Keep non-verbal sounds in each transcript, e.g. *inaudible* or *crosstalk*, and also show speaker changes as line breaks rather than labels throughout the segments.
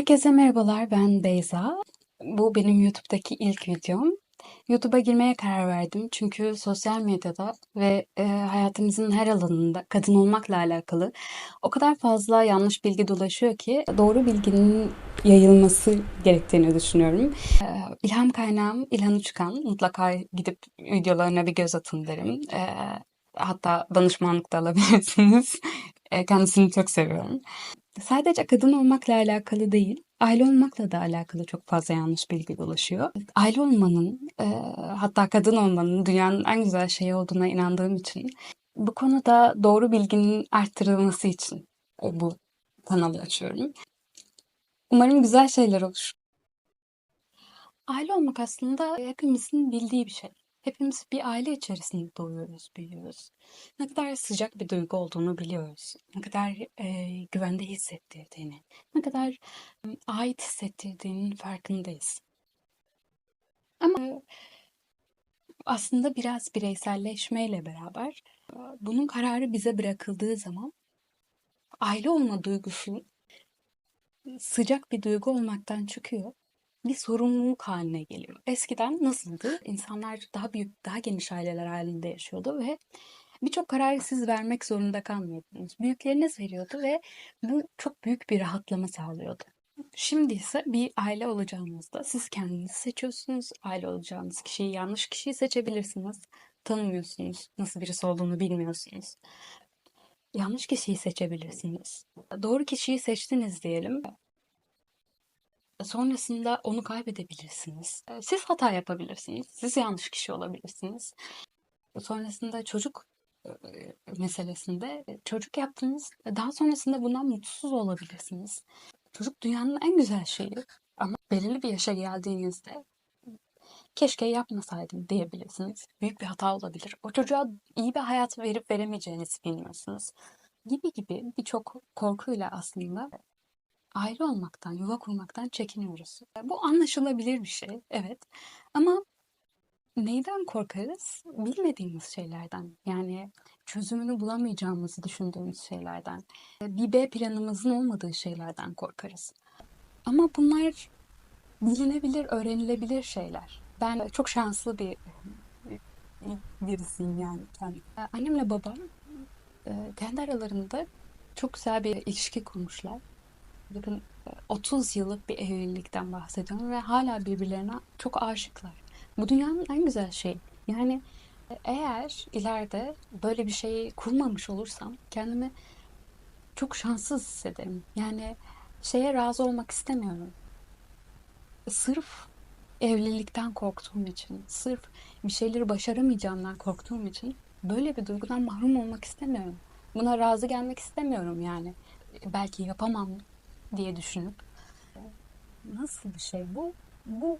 Herkese merhabalar, ben Beyza. Bu benim YouTube'daki ilk videom. YouTube'a girmeye karar verdim çünkü sosyal medyada ve e, hayatımızın her alanında kadın olmakla alakalı o kadar fazla yanlış bilgi dolaşıyor ki doğru bilginin yayılması gerektiğini düşünüyorum. E, ilham kaynağım İlhan Uçkan. Mutlaka gidip videolarına bir göz atın derim. E, hatta danışmanlık da alabilirsiniz. E, kendisini çok seviyorum. Sadece kadın olmakla alakalı değil, aile olmakla da alakalı çok fazla yanlış bilgi dolaşıyor. Aile olmanın, e, hatta kadın olmanın dünyanın en güzel şeyi olduğuna inandığım için bu konuda doğru bilginin arttırılması için bu kanalı açıyorum. Umarım güzel şeyler olur. Aile olmak aslında hepimizin bildiği bir şey. Hepimiz bir aile içerisinde doğuyoruz, büyüyoruz. Ne kadar sıcak bir duygu olduğunu biliyoruz. Ne kadar e, güvende hissettirdiğini, ne kadar m, ait hissettirdiğinin farkındayız. Ama aslında biraz bireyselleşmeyle beraber e, bunun kararı bize bırakıldığı zaman aile olma duygusu sıcak bir duygu olmaktan çıkıyor bir sorumluluk haline geliyor. Eskiden nasıldı? İnsanlar daha büyük, daha geniş aileler halinde yaşıyordu ve birçok kararı siz vermek zorunda kalmıyordunuz. Büyükleriniz veriyordu ve bu çok büyük bir rahatlama sağlıyordu. Şimdi ise bir aile olacağınızda siz kendinizi seçiyorsunuz. Aile olacağınız kişiyi yanlış kişiyi seçebilirsiniz. Tanımıyorsunuz. Nasıl birisi olduğunu bilmiyorsunuz. Yanlış kişiyi seçebilirsiniz. Doğru kişiyi seçtiniz diyelim. Sonrasında onu kaybedebilirsiniz. Eee, siz hata yapabilirsiniz. Siz yanlış kişi olabilirsiniz. Sonrasında çocuk, eee, meselesinde, eee, çocuk yaptınız. Daha sonrasında bundan mutsuz olabilirsiniz. Çocuk dünyanın en güzel şeyi ama belirli bir yaşa geldiğinizde keşke yapmasaydım diyebilirsiniz. Büyük bir hata olabilir. O çocuğa iyi bir hayat verip veremeyeceğinizi bilmiyorsunuz. Gibi gibi birçok korkuyla aslında aile olmaktan, yuva kurmaktan çekiniyoruz. Bu anlaşılabilir bir şey, evet. Ama neyden korkarız? Bilmediğimiz şeylerden. Yani çözümünü bulamayacağımızı düşündüğümüz şeylerden. Bir B planımızın olmadığı şeylerden korkarız. Ama bunlar bilinebilir, öğrenilebilir şeyler. Ben çok şanslı bir birisiyim yani kendim. Annemle babam e, kendi aralarında çok güzel bir ilişki kurmuşlar. Bakın 30 yıllık bir evlilikten bahsediyorum ve hala birbirlerine çok aşıklar. Bu dünyanın en güzel şeyi. Yani eğer ileride böyle bir şeyi kurmamış olursam kendimi çok şanssız hissederim. Yani şeye razı olmak istemiyorum. Sırf evlilikten korktuğum için, sırf bir şeyleri başaramayacağımdan korktuğum için böyle bir duygudan mahrum olmak istemiyorum. Buna razı gelmek istemiyorum yani. Belki yapamam diye düşünüp nasıl bir şey bu? Bu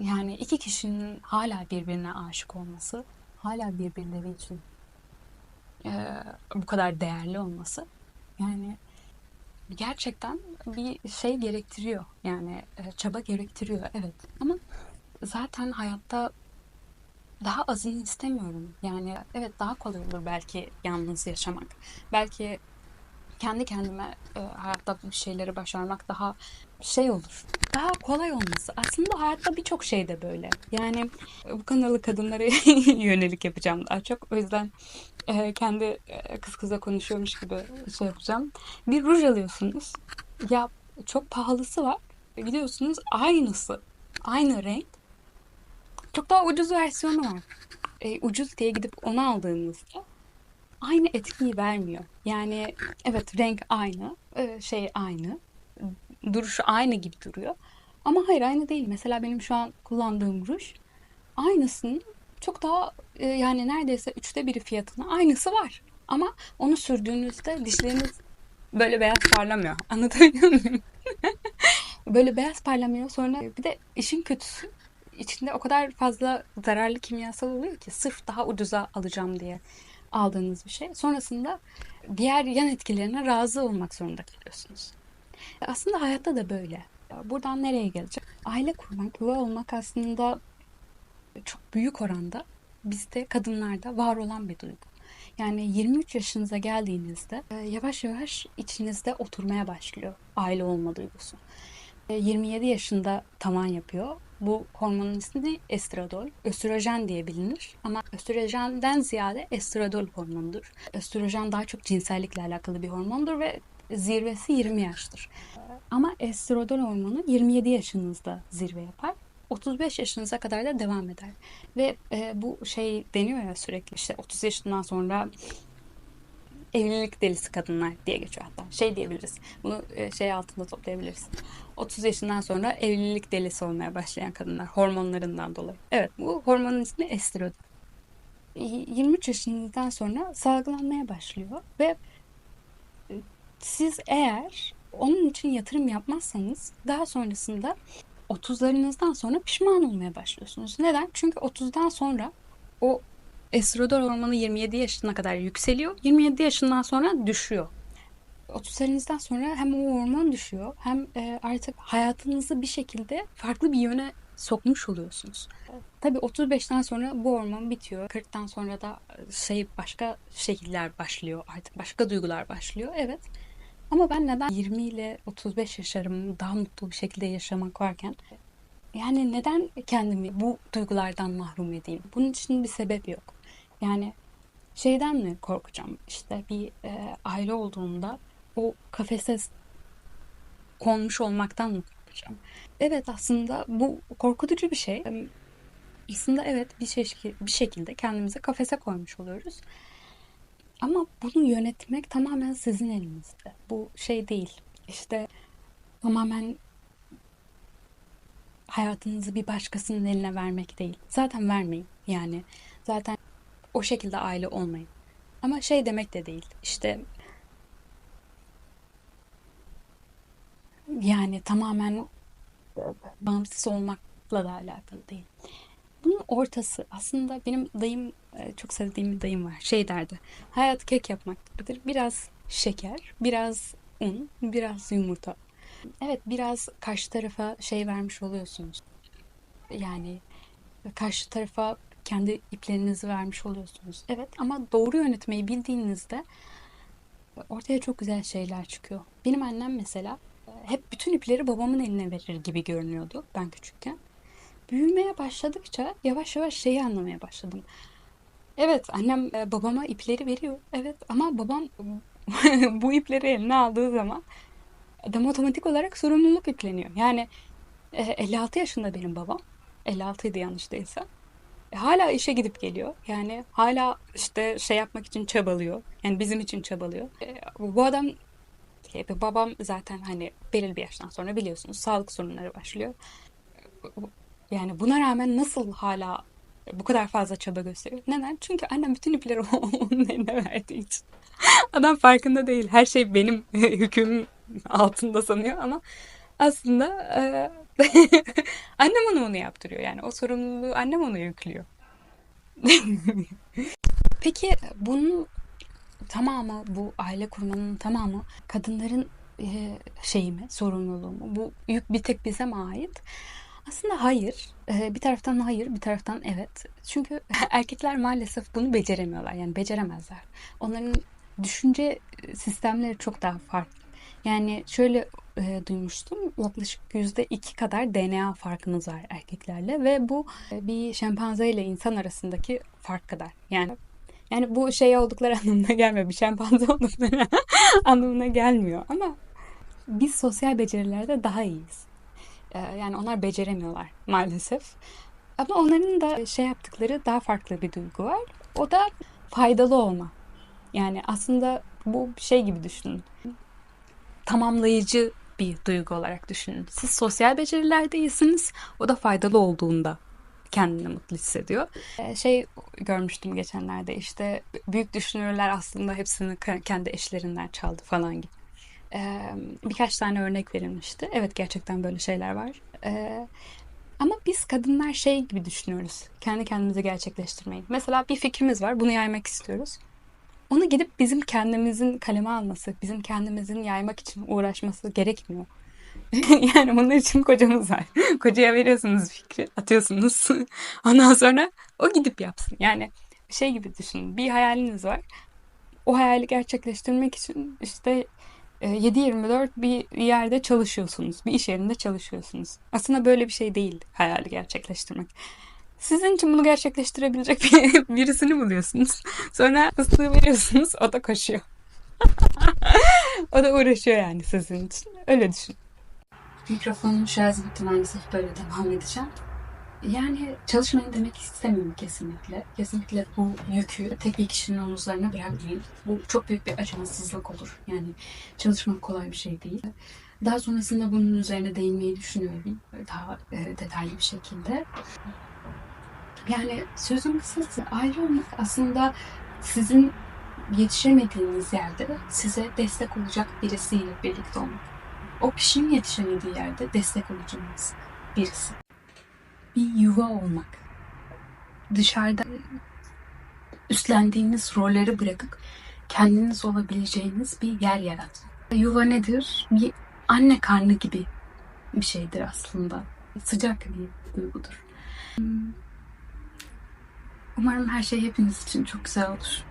yani iki kişinin hala birbirine aşık olması, hala birbirleri için e, bu kadar değerli olması yani gerçekten bir şey gerektiriyor. Yani e, çaba gerektiriyor evet. Ama zaten hayatta daha azını istemiyorum. Yani evet daha kolay olur belki yalnız yaşamak. Belki kendi kendime e, hayatta bir şeyleri başarmak daha şey olur. Daha kolay olması. Aslında hayatta birçok şey de böyle. Yani bu kanalı kadınlara *laughs* yönelik yapacağım daha çok. O yüzden e, kendi e, kız kıza konuşuyormuş gibi şey yapacağım. Bir ruj alıyorsunuz. Ya çok pahalısı var. Gidiyorsunuz aynısı. Aynı renk. Çok daha ucuz versiyonu var. E, ucuz diye gidip onu aldığınızda aynı etkiyi vermiyor. Yani evet renk aynı, e, şey aynı, duruşu aynı gibi duruyor. Ama hayır aynı değil. Mesela benim şu an kullandığım ruj aynısının çok daha e, yani neredeyse üçte biri fiyatına aynısı var. Ama onu sürdüğünüzde dişleriniz böyle beyaz parlamıyor. *laughs* Anlatabiliyor muyum? *laughs* böyle beyaz parlamıyor. Sonra bir de işin kötüsü içinde o kadar fazla zararlı kimyasal oluyor ki sırf daha ucuza alacağım diye aldığınız bir şey. Sonrasında diğer yan etkilerine razı olmak zorunda kalıyorsunuz. Aslında hayatta da böyle. Buradan nereye gelecek? Aile kurmak, yuva olmak aslında çok büyük oranda bizde kadınlarda var olan bir duygu. Yani 23 yaşınıza geldiğinizde e, yavaş yavaş içinizde oturmaya başlıyor aile olma duygusu. 27 e, yaşında tavan yapıyor. Bu hormonun ismi estradol. Östrojen diye bilinir ama östrojenden ziyade estradol hormonudur. Östrojen daha çok cinsellikle alakalı bir hormondur ve zirvesi 20 yaştır. Ama estradol hormonu 27 yaşınızda zirve yapar. 35 yaşınıza kadar da devam eder. Ve e, bu şey deniyor ya sürekli işte 30 yaşından sonra evlilik delisi kadınlar diye geçiyor hatta. Şey diyebiliriz. Bunu e, şey altında toplayabiliriz. 30 yaşından sonra evlilik delisi olmaya başlayan kadınlar hormonlarından dolayı. Evet bu hormonun ismi estradol. 23 yaşından sonra salgılanmaya başlıyor ve e, siz eğer onun için yatırım yapmazsanız daha sonrasında 30'larınızdan sonra pişman olmaya başlıyorsunuz. Neden? Çünkü 30'dan sonra o estradol hormonu 27 yaşına kadar yükseliyor. 27 yaşından sonra düşüyor. 30'larınızdan sonra hem o hormon düşüyor hem e, artık hayatınızı bir şekilde farklı bir yöne sokmuş oluyorsunuz. Tabii 35'ten sonra bu hormon bitiyor. 40'tan sonra da şey başka şekiller başlıyor artık başka duygular başlıyor. Evet. Ama ben neden 20 ile 35 yaşarım daha mutlu bir şekilde yaşamak varken yani neden kendimi bu duygulardan mahrum edeyim? Bunun için bir sebep yok. Yani şeyden mi korkacağım? İşte bir e, aile olduğunda o kafese konmuş olmaktan mı korkacağım? Evet aslında bu korkutucu bir şey. Aslında evet bir, şey, bir şekilde kendimize kafese koymuş oluyoruz. Ama bunu yönetmek tamamen sizin elinizde. Bu şey değil. İşte tamamen hayatınızı bir başkasının eline vermek değil. Zaten vermeyin. Yani zaten o şekilde aile olmayın. Ama şey demek de değil. İşte yani tamamen bağımsız olmakla da alakalı değil. Bunun ortası aslında benim dayım e, çok sevdiğim bir dayım var. Şey derdi. Hayat kek yapmak gibidir. Biraz şeker, biraz un, biraz yumurta. Evet biraz karşı tarafa şey vermiş oluyorsunuz. Yani karşı tarafa kendi iplerinizi vermiş oluyorsunuz. Evet ama doğru yönetmeyi bildiğinizde ortaya çok güzel şeyler çıkıyor. Benim annem mesela hep bütün ipleri babamın eline verir gibi görünüyordu ben küçükken. Büyümeye başladıkça yavaş yavaş şeyi anlamaya başladım. Evet annem e, babama ipleri veriyor. Evet ama babam *laughs* bu ipleri eline aldığı zaman adam otomatik olarak sorumluluk yükleniyor. Yani 56 e, yaşında benim babam. 56 idi yanlış değilse. E, hala işe gidip geliyor. Yani hala işte şey yapmak için çabalıyor. Yani bizim için çabalıyor. Bu adam babam zaten hani belirli bir yaştan sonra biliyorsunuz sağlık sorunları başlıyor. Yani buna rağmen nasıl hala bu kadar fazla çaba gösteriyor? Neden? Çünkü annem bütün ipleri *laughs* onun eline verdiği için. Adam farkında değil. Her şey benim *laughs* hüküm altında sanıyor ama aslında e, *laughs* annem onu onu yaptırıyor. Yani o sorumluluğu annem onu yüklüyor. Peki bunun tamamı bu aile kurmanın tamamı kadınların e, şeyi mi, sorumluluğu mu? Bu yük bir tek bize mi ait? Aslında hayır. Ee, bir taraftan hayır, bir taraftan evet. Çünkü *laughs* erkekler maalesef bunu beceremiyorlar. Yani beceremezler. Onların düşünce sistemleri çok daha farklı. Yani şöyle e, duymuştum. Yaklaşık yüzde iki kadar DNA farkınız var erkeklerle ve bu e, bir şempanze ile insan arasındaki fark kadar. Yani yani bu şey oldukları *laughs* anlamına gelmiyor. Bir şempanze *laughs* oldukları anlamına gelmiyor. Ama biz sosyal becerilerde daha iyiyiz. Ee, yani onlar beceremiyorlar maalesef. Ama onların da şey yaptıkları daha farklı bir duygu var. O da faydalı olma. Yani aslında bu şey gibi düşünün. Tamamlayıcı bir duygu olarak düşünün. Siz sosyal becerilerde iyisiniz. O da faydalı olduğunda kendini mutlu hissediyor. Ee, şey görmüştüm geçenlerde işte büyük düşünürler aslında hepsini kendi eşlerinden çaldı falan gibi birkaç tane örnek verilmişti. Evet gerçekten böyle şeyler var. ama biz kadınlar şey gibi düşünüyoruz. Kendi kendimizi gerçekleştirmeyi. Mesela bir fikrimiz var. Bunu yaymak istiyoruz. Onu gidip bizim kendimizin kaleme alması, bizim kendimizin yaymak için uğraşması gerekmiyor. *laughs* yani bunun için kocamız var. *laughs* Kocaya veriyorsunuz fikri, atıyorsunuz. *laughs* Ondan sonra o gidip yapsın. Yani şey gibi düşünün. Bir hayaliniz var. O hayali gerçekleştirmek için işte e, 7-24 bir yerde çalışıyorsunuz. Bir iş yerinde çalışıyorsunuz. Aslında böyle bir şey değil hayali gerçekleştirmek. Sizin için bunu gerçekleştirebilecek bir, birisini buluyorsunuz. Sonra ıslığı veriyorsunuz. O da koşuyor. o da uğraşıyor yani sizin için. Öyle düşün. Mikrofonum şarj bitti maalesef böyle devam edeceğim. Yani çalışmayın demek istemiyorum kesinlikle. Kesinlikle bu yükü tek bir kişinin omuzlarına bırakmayın. Bu çok büyük bir acımasızlık olur. Yani çalışmak kolay bir şey değil. Daha sonrasında bunun üzerine değinmeyi düşünüyorum. Daha e, detaylı bir şekilde. Yani sözün kısası aile olmak aslında sizin yetişemediğiniz yerde size destek olacak birisiyle birlikte olmak. O kişinin yetişemediği yerde destek olacağınız birisi. Bir yuva olmak. Dışarıda üstlendiğiniz rolleri bırakıp kendiniz olabileceğiniz bir yer yaratmak. Yuva nedir? Bir anne karnı gibi bir şeydir aslında. Sıcak bir duygudur. Umarım her şey hepiniz için çok güzel olur.